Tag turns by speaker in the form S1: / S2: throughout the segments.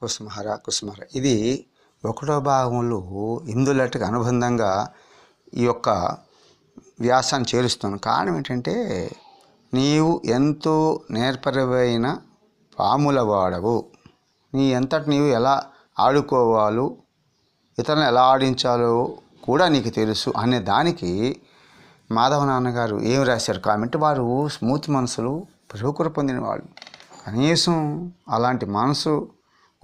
S1: కుసుమహర కుసుమహర. ఇది ఒకటో భాగంలో ఇందులటికి అనుబంధంగా ఈ యొక్క వ్యాసాన్ని చేరుస్తున్నాను కారణం ఏంటంటే నీవు ఎంతో నేర్పరమైన పాముల వాడవు. నీ ఎంతటి నీవు ఎలా ఆడుకోవాలో ఇతరులను ఎలా ఆడించాలో కూడా నీకు తెలుసు అనే దానికి మాధవ నాన్నగారు ఏం రాశారు? కామెంట్ వారు స్మూత్ మనసులు ప్రభుకృప పొందిన వాళ్ళు కనీసం అలాంటి మనసు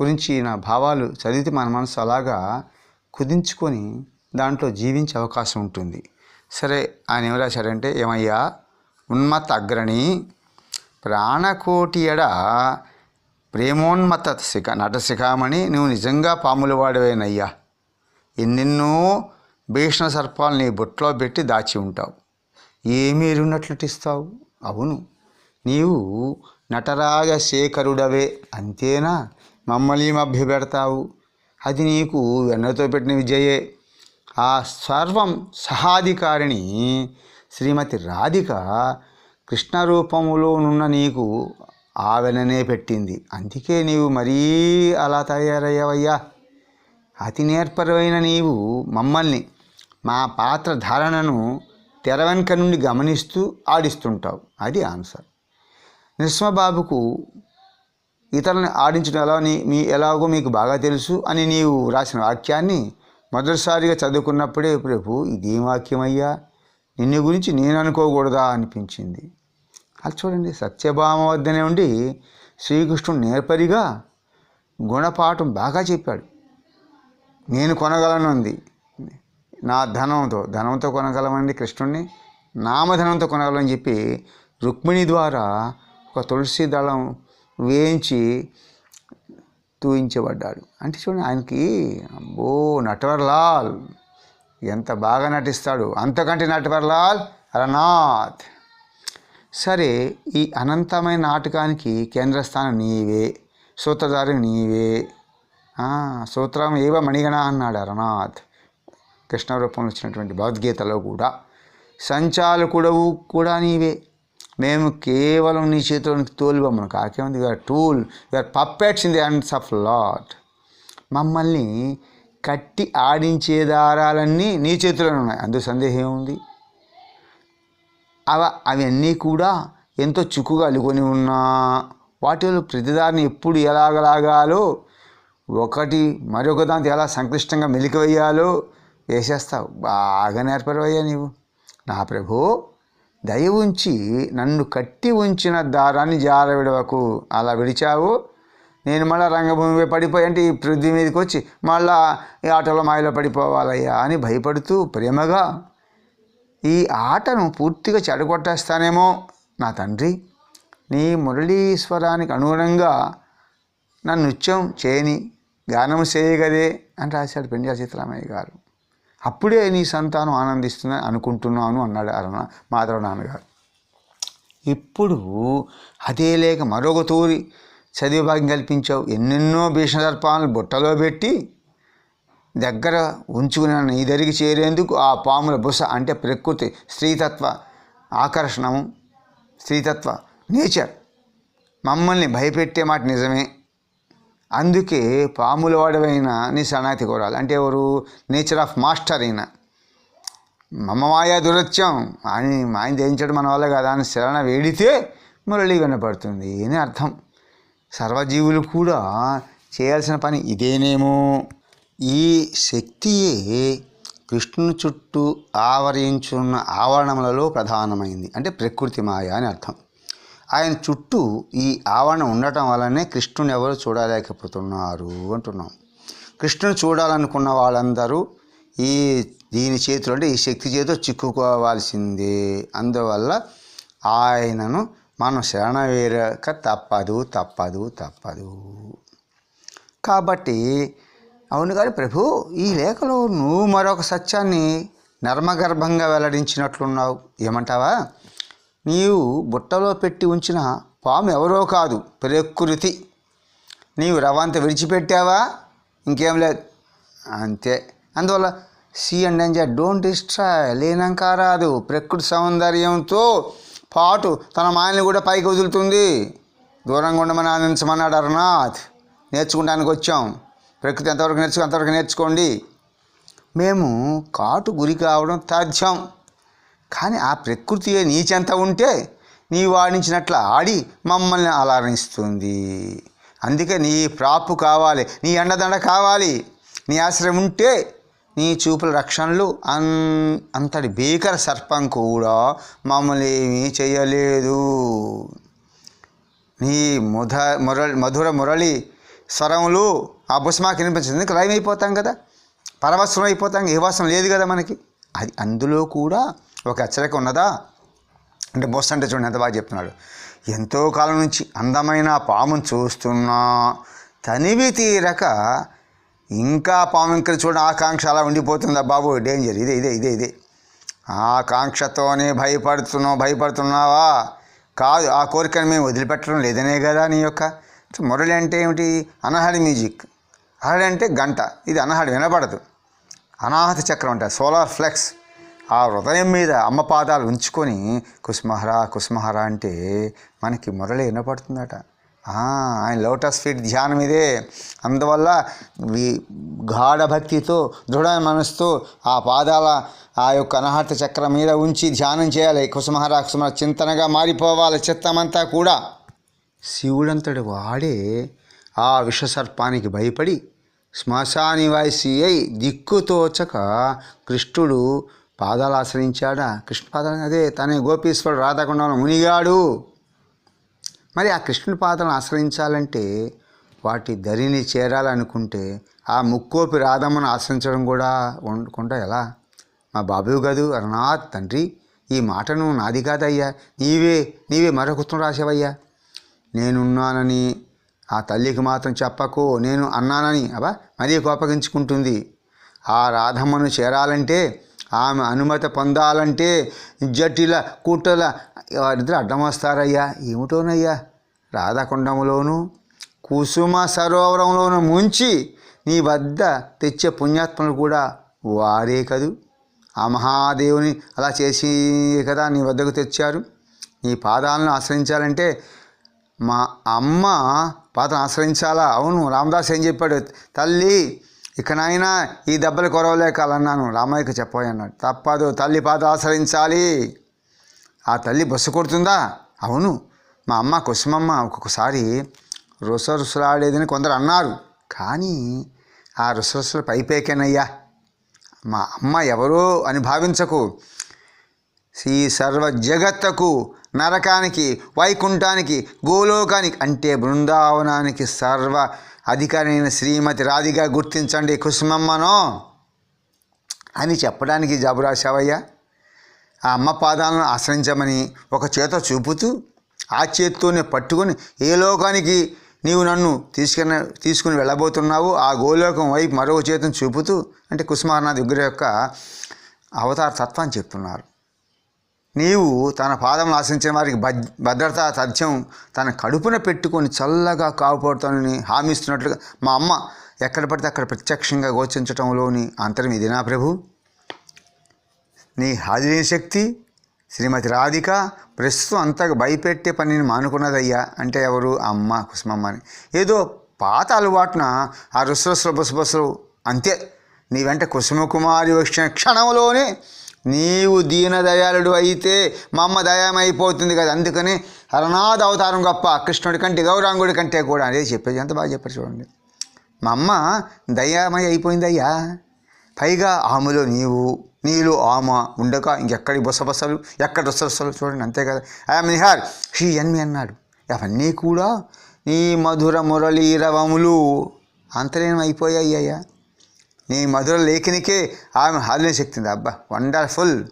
S1: గురించి నా భావాలు చదివితే మన మనసు అలాగా కుదించుకొని దాంట్లో జీవించే అవకాశం ఉంటుంది. సరే ఆయన ఏం రాశారంటే ఏమయ్యా ఉన్మత్త అగ్రణి ప్రాణకోటి ఎడ ప్రేమోన్మత్త శిఖ నటశిఖామణి నువ్వు నిజంగా పాముల వాడివేనయ్యా. ఎన్నెన్నో భీషణ సర్పాలు నీ బొట్లో పెట్టి దాచి ఉంటావు. ఏమీ ఎరున్నట్లుటిస్తావు అవును నీవు నటరాగ శేఖరుడవే అంతేనా? మమ్మల్ని మభ్యపెడతావు. అది నీకు వెన్నతో పెట్టిన విజయే. ఆ సర్వం సహాధికారిణి శ్రీమతి రాధిక కృష్ణ రూపములోనున్న నీకు ఆవెననే పెట్టింది. అందుకే నీవు మరీ అలా తయారయ్యావయ్యా. అతి నేర్పరమైన నీవు మమ్మల్ని మా పాత్ర ధారణను తెర వెనుక నుండి గమనిస్తూ ఆడిస్తుంటావు. అది ఆన్సర్. నిస్మబాబుకు ఇతరులను ఆడించడం ఎలా మీ ఎలాగో మీకు బాగా తెలుసు అని నీవు రాసిన వాక్యాన్ని మొదటిసారిగా చదువుకున్నప్పుడే ప్రభు ఇదేం వాక్యమయ్యా నిన్ను గురించి నేను అనుకోకూడదా? అనిపించింది. అది చూడండి సత్యభామ వద్దనే ఉండి శ్రీకృష్ణుడు నేర్పరిగా గుణపాఠం బాగా చెప్పాడు. నేను కొనగలనుంది నా ధనంతో ధనంతో కొనగలమండి కృష్ణుడిని నామధనంతో కొనగలని చెప్పి రుక్మిణి ద్వారా ఒక తులసి దళం వేయించి తూయించబడ్డాడు. అంటే చూడండి ఆయనకి అబ్బో నటవర్లాల్ ఎంత బాగా నటిస్తాడు. అంతకంటే నటవర్లాల్ రనాథ్ సరే ఈ అనంతమైన నాటకానికి కేంద్రస్థానం నీవే సూత్రధారి నీవే. సూత్రం ఏవ మణిగణ అన్నాడు అరనాథ్. కృష్ణ రూపంలో వచ్చినటువంటి భగవద్గీతలో కూడా. సంచాలకుడవు కూడా నీవే. మేము కేవలం నీ చేతిలోనికి తోలుబొమ్మను కాకేముంది you are tool you are puppets in the hands of lord మమ్మల్ని కట్టి ఆడించే దారాలన్నీ నీ చేతిలోనే ఉన్నాయి. అందుకు సందేహం ఏముంది? అవ అవన్నీ కూడా ఎంతో చిక్కుగా అలుకొని ఉన్నా వాటిలో ప్రతిదారిని ఎప్పుడు ఎలాగలాగాలో ఒకటి మరొక దాంతో ఎలా సంక్లిష్టంగా మెలికివేయాలో వేసేస్తావు. బాగా నేర్పరవయ్యా నీవు. నా ప్రభు దయ ఉంచి నన్ను కట్టి ఉంచిన దారాన్ని జార విడవకు అలా విడిచావు? నేను మళ్ళీ రంగభూమి పడిపోయి అంటే ఈ పృథ్వీ మీదకి వచ్చి మళ్ళా ఈ ఆటలో మాయలో పడిపోవాలయ్యా అని భయపడుతూ ప్రేమగా ఈ ఆటను పూర్తిగా చెడగొట్టేస్తానేమో నా తండ్రి. నీ మురళీశ్వరానికి అనుగుణంగా నన్ను నృత్యం చేయని గానం చేయగదే అని రాశాడు పెంజా సీతారామయ్య గారు. అప్పుడే నీ సంతానం ఆనందిస్తుందని అనుకుంటున్నాను అన్నాడు అరణ మాధవ నాన్నగారు. ఇప్పుడు అదే లేక మరొక తూరి చదివే భాగ్యం కల్పించావు. ఎన్నెన్నో భీషణ బుట్టలో పెట్టి దగ్గర ఉంచుకుని నీ దరికి చేరేందుకు ఆ పాముల బుస అంటే ప్రకృతి స్త్రీతత్వ ఆకర్షణము స్త్రీతత్వ నేచర్. మమ్మల్ని భయపెట్టే మాట నిజమే. అందుకే పాముల వాడవైన నీ శరణాగతి కోరాలి. అంటే ఎవరు? నేచర్ ఆఫ్ మాస్టర్ అయిన. మమ మాయా దురత్యం. అని ఆయన జయించడం మన వల్ల కదా. అని శరణ వేడితే మురళి వినపడుతుంది అని అర్థం. సర్వజీవులు కూడా చేయాల్సిన పని ఇదేనేమో. ఈ శక్తియే కృష్ణుని చుట్టూ ఆవరించున్న ఆవరణములలో ప్రధానమైంది. అంటే ప్రకృతి మాయ అని అర్థం. ఆయన చుట్టూ ఈ ఆవరణ ఉండటం వల్లనే కృష్ణుని ఎవరు చూడలేకపోతున్నారు అంటున్నాం. కృష్ణుని చూడాలనుకున్న వాళ్ళందరూ ఈ దీని చేతులు అంటే ఈ శక్తి చేతితో చిక్కుకోవాల్సిందే. అందువల్ల ఆయనను మనం శరణ వేరక తప్పదు తప్పదు తప్పదు. కాబట్టి అవును కానీ ప్రభు ఈ లేఖలో నువ్వు మరొక సత్యాన్ని నర్మగర్భంగా వెల్లడించినట్లున్నావు. ఏమంటావా? నీవు బుట్టలో పెట్టి ఉంచిన పాము ఎవరో కాదు ప్రకృతి. నీవు రవంత విడిచిపెట్టావా? ఇంకేం లేదు. అంతే. అందువల్ల see and enjoy don't destroy. లేనాక రాదు. ప్రకృతి సౌందర్యంతో పాటు తన మాయని కూడా పైకి వదులుతుంది. దూరంగా ఉండమని ఆనందించమన్నాడు అరునాథ్. నేర్చుకోవడానికి వచ్చాం. ప్రకృతి ఎంతవరకు నేర్చుకో అంతవరకు నేర్చుకోండి. మేము కాటు గురి కావడం తథ్యం. కానీ ఆ ప్రకృతి నీచెంత ఉంటే నీ వాడించినట్లు ఆడి మమ్మల్ని అలరిస్తుంది అందుకే నీ ప్రాపు కావాలి నీ ఎండదండ కావాలి. నీ ఆశ్రయం ఉంటే నీ చూపుల రక్షణలు అన్ అంతటి భీకర సర్పం కూడా మమ్మల్ని ఏమీ చేయలేదు. నీ ముధ మురళి మధుర మురళి స్వరములు ఆ భుస్మాకి వినిపించింది. ఎందుకు? అయిపోతాం కదా. పరవశం అయిపోతాం. ఏ వాసన లేదు కదా మనకి. అది అందులో కూడా ఒక హెచ్చరిక ఉన్నదా? అంటే బొస్ అంటే చూడండి ఎంత బాగా చెప్తున్నాడు. ఎంతో కాలం నుంచి అందమైన పామును చూస్తున్నా తనివి తీరక ఇంకా పాము ఇంకా చూడ ఆకాంక్ష అలా ఉండిపోతుందా బాబు? డేంజర్. ఇదే ఇదే ఇదే ఇదే. ఆకాంక్షతోనే భయపడుతున్నావు భయపడుతున్నావా? కాదు ఆ కోరికను మేము వదిలిపెట్టడం లేదనే కదా నీ యొక్క మురళి అంటే ఏమిటి? అనహడి మ్యూజిక్. అహడి అంటే గంట. ఇది అనహడి వినపడదు అనాహత చక్రం అంట సోలార్ ఫ్లెక్స్. ఆ హృదయం మీద అమ్మ పాదాలు ఉంచుకొని కుస్మహరా కుస్మహరా అంటే మనకి మురళి వినపడుతుందట. ఆయన లోటస్ ఫీట్ ధ్యానం ఇదే. అందువల్ల ఈ గాఢ భక్తితో దృఢ మనసుతో ఆ పాదాల ఆ యొక్క అనహత చక్రం మీద ఉంచి ధ్యానం చేయాలి. కుసుమహరా కుసుమ చింతనగా మారిపోవాలి చిత్తమంతా కూడా. శివుడంతటి వాడే ఆ విషసర్పానికి భయపడి శ్మశానివాసి అయి దిక్కుతోచక కృష్ణుడు పాదాలు ఆశ్రయించాడా? కృష్ణ పాదాలు అదే తనే గోపీశ్వరుడు రాధకుండా మునిగాడు. మరి ఆ కృష్ణుని పాదాలను ఆశ్రయించాలంటే వాటి దరిని చేరాలనుకుంటే ఆ ముక్కోపి రాధమ్మను ఆశ్రయించడం కూడా ఉండకుండా ఎలా? మా బాబు గదు అరనాథ్ తండ్రి ఈ మాటను నాది కాదయ్యా. నీవే నీవే మరొకతం రాసావయ్యా నేనున్నానని ఆ తల్లికి మాత్రం చెప్పకు నేను అన్నానని అబ్బా మరీ కోపగించుకుంటుంది. ఆ రాధమ్మను చేరాలంటే ఆమె అనుమతి పొందాలంటే జటిల కూటల వారిద్దరు అడ్డం వస్తారయ్యా ఏమిటోనయ్యా? రాధాకుండములోను కుసుమ సరోవరంలోను ముంచి నీ వద్ద తెచ్చే పుణ్యాత్మలు కూడా వారే కదూ. ఆ మహాదేవుని అలా చేసి కదా నీ వద్దకు తెచ్చారు. నీ పాదాలను ఆశ్రయించాలంటే మా అమ్మ పాదం ఆశ్రయించాలా? అవును రామదాస్ ఏం చెప్పాడు? తల్లి ఇకనైనా ఈ దెబ్బలు కొరవలేకాలన్నాను రామయ్యకు చెప్పబోయన్నాడు. తప్పదు తల్లి పాదం ఆశ్రయించాలి. ఆ తల్లి బస్సు కొడుతుందా? అవును. మా అమ్మ కుసుమమ్మ ఒక్కొక్కసారి రుసరుసలాడేదని కొందరు అన్నారు. కానీ ఆ రుసరుసలు పైపేకేనయ్యా. మా అమ్మ ఎవరో అని భావించకు. ఈ సర్వ జగత్తకు నరకానికి వైకుంఠానికి గోలోకానికి అంటే బృందావనానికి సర్వ అధికారైన శ్రీమతి రాధిగా గుర్తించండి కుసుమమ్మను అని చెప్పడానికి జబ్బు రాశావయ్యా. ఆ అమ్మ పాదాలను ఆశ్రయించమని ఒక చేత చూపుతూ ఆ చేత్తోనే పట్టుకొని ఏ లోకానికి నీవు నన్ను తీసుకుని తీసుకుని వెళ్ళబోతున్నావు ఆ గోలోకం వైపు మరో చేతను చూపుతూ అంటే కుసుమారనాథ్ దగ్గర యొక్క అవతార తత్వాన్ని చెప్తున్నారు. నీవు తన పాదం ఆశించిన వారికి భద్ భద్రత తథ్యం తన కడుపున పెట్టుకొని చల్లగా కాపాడుతానని హామీస్తున్నట్లుగా మా అమ్మ ఎక్కడ పడితే అక్కడ ప్రత్యక్షంగా గోచించటంలోని అంతరం ఇది నా ప్రభు. నీ హాజరీ శక్తి శ్రీమతి రాధిక ప్రస్తుతం అంతగా భయపెట్టే పనిని మానుకున్నదయ్యా అంటే ఎవరు? అమ్మ కుసుమమ్మ అని. ఏదో పాత అలవాటున ఆ రుసరుసలు బుసబుసలు అంతే. నీ వెంట కుసుమకుమారి వచ్చిన క్షణంలోనే నీవు దీనదయాళుడు అయితే మా అమ్మ దయామైపోతుంది కదా. అందుకని హరనాథ అవతారం గొప్ప. కృష్ణుడి కంటే గౌరాంగుడి కంటే కూడా అదే చెప్పేది. ఎంత బాగా చెప్పారు చూడండి. మా అమ్మ దయామయ అయిపోయిందయ్యా. పైగా ఆమెలో నీవు నీలో ఆమ ఉండక ఇంకెక్కడి బొసబొసలు ఎక్కడ రుసరుసలు చూడండి. అంతే కదా. ఐఎమ్ నిహార్ షీ ఎన్మి అన్నాడు. అవన్నీ కూడా నీ మధుర మురళీ రవములు అంతర్యం అయిపోయాయి అయ్యా. నీ మధుర లేఖనికే ఆమె హాలిన శక్తింది అబ్బా వండర్ఫుల్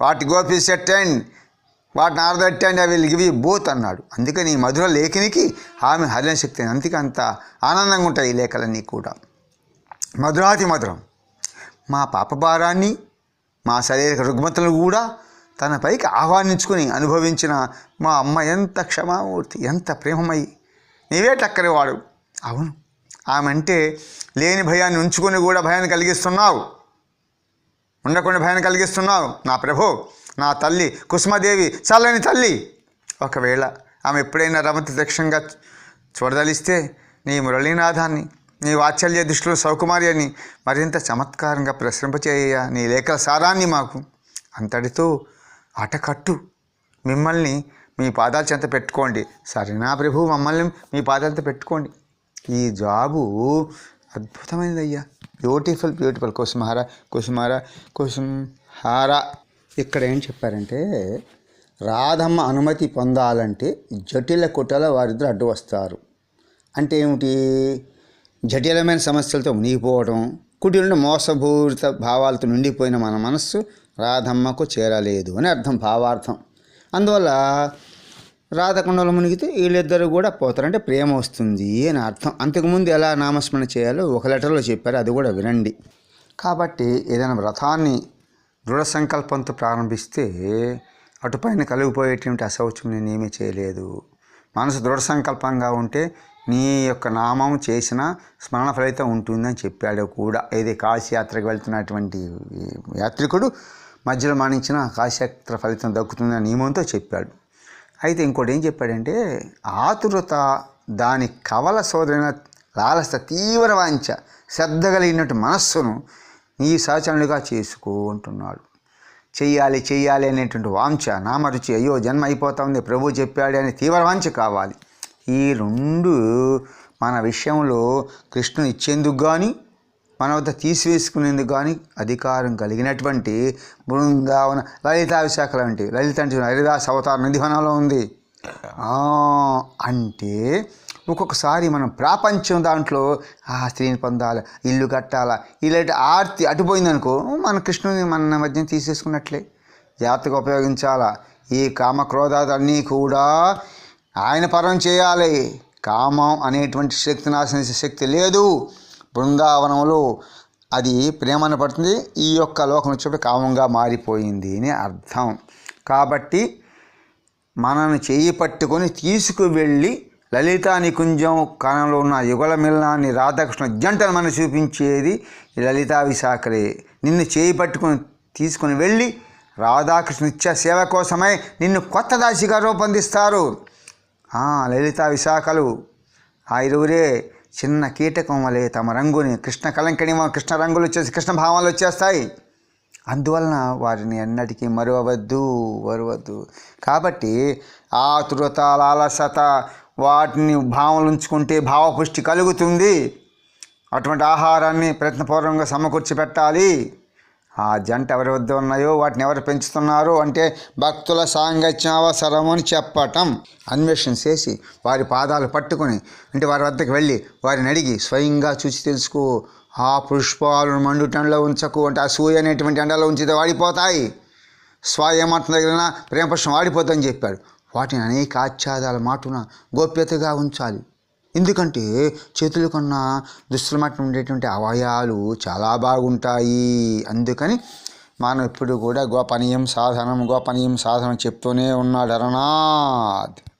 S1: వాట్ గోపి set and what నారదట్ and I will give you both అన్నాడు. అందుకే నీ మధుర లేఖనికి ఆమె హరిణ శక్తి అందుకే అంత ఆనందంగా ఉంటాయి ఈ లేఖలన్నీ కూడా. మధురాతి మధురం. మా పాప భారాన్ని మా శరీర రుగ్మతలను కూడా తన పైకి ఆహ్వానించుకుని అనుభవించిన మా అమ్మ ఎంత క్షమామూర్తి ఎంత ప్రేమమయ్యి నీవే టక్కరి వాడు అవును. ఆమె అంటే లేని భయాన్ని ఉంచుకొని కూడా భయాన్ని కలిగిస్తున్నావు. ఉండకుండా భయాన్ని కలిగిస్తున్నావు. నా ప్రభు నా తల్లి కుసుమదేవి చల్లని తల్లి. ఒకవేళ ఆమె ఎప్పుడైనా రమతి దక్షంగా చూడదలిస్తే నీ మురళీనాథాన్ని నీ వాత్సల్య దృష్టిలో సౌకుమార్యాన్ని మరింత చమత్కారంగా ప్రసరింపచేయ నీ లేఖల సారాన్ని మాకు. అంతటితో అటకట్టు మిమ్మల్ని మీ పాదాల చెంత పెట్టుకోండి. సరేనా ప్రభు? మమ్మల్ని మీ పాదాలతో పెట్టుకోండి. ఈ జాబు అద్భుతమైనది అయ్యా బ్యూటిఫుల్ బ్యూటిఫుల్ కుసుమహార కుసుమార కుసుమహార.
S2: ఇక్కడ ఏం చెప్పారంటే రాధమ్మ అనుమతి పొందాలంటే జటిల కుటల వారిద్దరు అడ్డు వస్తారు. అంటే ఏమిటి? జటిలమైన సమస్యలతో మునిగిపోవడం కుటిలను మోసపూరిత భావాలతో నిండిపోయిన మన మనస్సు రాధమ్మకు చేరలేదు అని అర్థం భావార్థం. అందువల్ల రాధకుండలో మునిగితే వీళ్ళిద్దరు కూడా పోతారు. అంటే ప్రేమ వస్తుంది అని అర్థం. అంతకుముందు ఎలా నామస్మరణ చేయాలో ఒక లెటర్లో చెప్పారు. అది కూడా వినండి.
S1: కాబట్టి ఏదైనా వ్రతాన్ని దృఢ సంకల్పంతో ప్రారంభిస్తే అటుపైన కలిగిపోయేటువంటి అశౌచం నేనేమీ చేయలేదు. మనసు దృఢ సంకల్పంగా ఉంటే నీ యొక్క నామం చేసిన స్మరణ ఫలితం ఉంటుందని చెప్పాడు కూడా. ఇది కాశీయాత్రకు వెళ్తున్నటువంటి యాత్రికుడు మధ్యలో మరణించిన కాశీయాత్ర ఫలితం దక్కుతుందని నియమంతో చెప్పాడు. అయితే ఇంకోటి ఏం చెప్పాడంటే ఆతురత దాని కవల సోదరైన లాలస తీవ్ర వాంఛ శ్రద్ధ కలిగినట్టు మనస్సును నీ సహచరునిగా చేసుకో అంటున్నాడు. చెయ్యాలి చెయ్యాలి అనేటువంటి వాంఛ నామరుచి అయ్యో జన్మ అయిపోతా ఉంది ప్రభు చెప్పాడు అనే తీవ్ర వాంఛ కావాలి. ఈ రెండు మన విషయంలో కృష్ణుని ఇచ్చేందుకు కానీ మన వద్ద తీసివేసుకునేందుకు కానీ అధికారం కలిగినటువంటి బృందావన లలితా విశాఖ లాంటి లలిత అంటే హరిదాస్ అవతార నిధివనంలో ఉంది. అంటే ఒక్కొక్కసారి మనం ప్రాపంచం దాంట్లో ఆ స్త్రీని పొందాలి ఇల్లు కట్టాలా ఇలాంటి ఆర్తి అటుపోయిందనుకో మన కృష్ణుని మన మధ్యన తీసేసుకున్నట్లే. జాగ్రత్తగా ఉపయోగించాలా? ఈ కామ క్రోధాలన్నీ కూడా ఆయన పరం చేయాలి. కామం అనేటువంటి శక్తి నాశనించే శక్తి లేదు. బృందావనంలో అది ప్రేమను పడుతుంది. ఈ యొక్క లోకం వచ్చేప్పుడు కామంగా మారిపోయింది అని అర్థం. కాబట్టి మనను చేయి పట్టుకొని తీసుకువెళ్ళి లలితా నికుంజం కణంలో ఉన్న యుగల మిలనాన్ని రాధాకృష్ణ జంటను మనం చూపించేది లలితా విశాఖలే. నిన్ను చేయి పట్టుకొని తీసుకుని వెళ్ళి రాధాకృష్ణ నిత్య సేవ కోసమై నిన్ను కొత్త దాసిగా రూపొందిస్తారు. లలితా విశాఖలు ఆ ఇరువురే చిన్న కీటకం వలె తమ రంగుని కృష్ణ కలంకణి కృష్ణ రంగులు వచ్చేసి కృష్ణ భావాలు వచ్చేస్తాయి. అందువలన వారిని ఎన్నటికీ మరువవద్దు మరువద్దు కాబట్టి ఆతురత లాలసత వాటిని భావనలు ఉంచుకుంటే భావపుష్టి కలుగుతుంది. అటువంటి ఆహారాన్ని ప్రయత్నపూర్వకంగా సమకూర్చి పెట్టాలి ఆ జంట ఎవరి వద్ద ఉన్నాయో వాటిని ఎవరు పెంచుతున్నారో అంటే భక్తుల సాంగత్యం అవసరం అని చెప్పటం. అన్వేషణ చేసి వారి పాదాలు పట్టుకొని అంటే వారి వద్దకు వెళ్ళి వారిని అడిగి స్వయంగా చూసి తెలుసుకో ఆ పుష్పాలను మండుటంలో ఉంచకు అంటే ఆ సూర్య అనేటువంటి ఎండలో ఉంచితే వాడిపోతాయి. స్వయమాత్మ దగ్గర ప్రేమ వాడిపోతుందని చెప్పాడు. వాటిని అనేక ఆచ్ఛాదాల మాటున గోప్యతగా ఉంచాలి. ఎందుకంటే చేతుల కన్నా దుస్తుల ఉండేటువంటి అవయాలు చాలా బాగుంటాయి. అందుకని మనం ఇప్పుడు కూడా గోపనీయం సాధనం గోపనీయం సాధనం చెప్తూనే ఉన్నాడు అరనాథ్